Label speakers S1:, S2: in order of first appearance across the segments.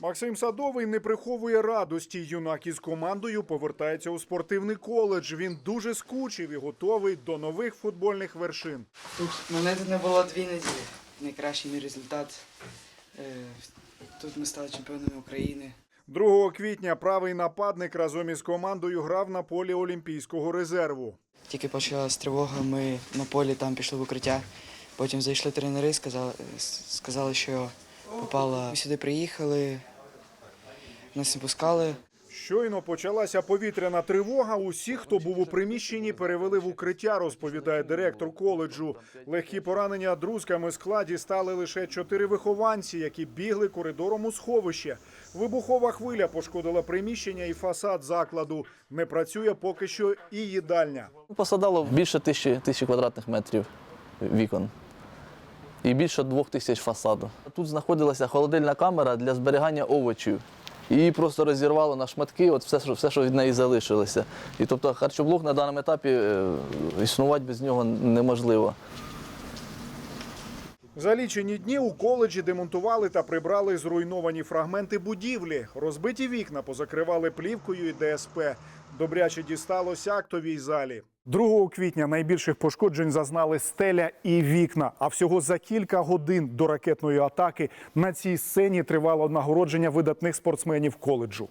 S1: Максим Садовий не приховує радості. Юнак із командою повертається у спортивний коледж. Він дуже скучив і готовий до нових футбольних вершин.
S2: Ух, мене тут не було дві неділі. Найкращий мій результат. Е, Тут ми стали чемпіонами України.
S1: 2 квітня правий нападник разом із командою грав на полі Олімпійського резерву.
S2: Тільки почалась тривога, ми на полі там пішли в укриття. Потім зайшли тренери, сказали, сказали, що попало. Ми сюди приїхали, нас не пускали.
S1: Щойно почалася повітряна тривога. Усі, хто був у приміщенні, перевели в укриття, розповідає директор коледжу. Легкі поранення друзками складі стали лише чотири вихованці, які бігли коридором у сховище. Вибухова хвиля пошкодила приміщення і фасад закладу. Не працює поки що і їдальня.
S3: Посадало більше тисячі, тисячі квадратних метрів вікон і більше двох тисяч фасаду. Тут знаходилася холодильна камера для зберігання овочів. Її просто розірвало на шматки, от все, все, що від неї залишилося. І тобто харчоблок на даному етапі е, існувати без нього неможливо.
S1: За лічені дні у коледжі демонтували та прибрали зруйновані фрагменти будівлі. Розбиті вікна позакривали плівкою і ДСП. Добряче дісталося актовій залі. 2 квітня найбільших пошкоджень зазнали стеля і вікна. А всього за кілька годин до ракетної атаки на цій сцені тривало нагородження видатних спортсменів коледжу.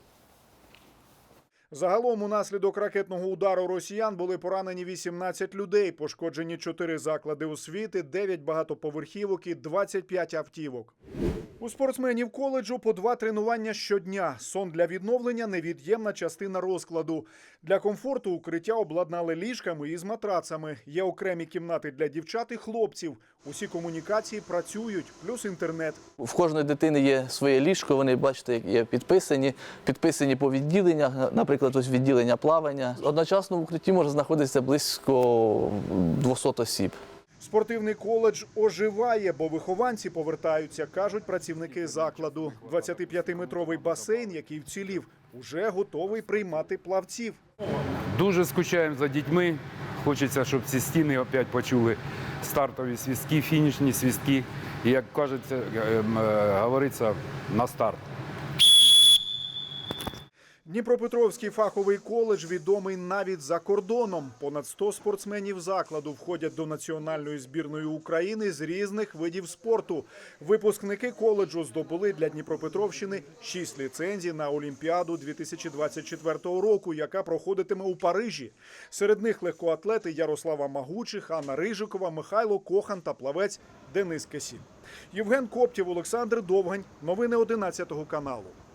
S1: Загалом унаслідок ракетного удару росіян були поранені 18 людей, пошкоджені 4 заклади освіти, 9 багатоповерхівок і 25 автівок. У спортсменів коледжу по два тренування щодня. Сон для відновлення невід'ємна частина розкладу. Для комфорту укриття обладнали ліжками і з матрацами. Є окремі кімнати для дівчат і хлопців. Усі комунікації працюють, плюс інтернет.
S3: В кожної дитини є своє ліжко, вони, бачите, як є підписані, підписані по відділеннях, наприклад, ось відділення плавання. Одночасно в укритті може знаходитися близько 200 осіб.
S1: Спортивний коледж оживає, бо вихованці повертаються, кажуть працівники закладу. 25-метровий басейн, який вцілів, уже готовий приймати плавців.
S4: Дуже скучаємо за дітьми. Хочеться, щоб ці стіни опять почули стартові свістки, фінішні свістки. І як кажеться, ем, е, говориться, на старт.
S1: Дніпропетровський фаховий коледж відомий навіть за кордоном. Понад 100 спортсменів закладу входять до національної збірної України з різних видів спорту. Випускники коледжу здобули для Дніпропетровщини 6 ліцензій на Олімпіаду 2024 року, яка проходитиме у Парижі. Серед них легкоатлети Ярослава Магучих, Анна Рижикова, Михайло Кохан та плавець Денис Кесін. Євген Коптів, Олександр Довгань. Новини 11 каналу.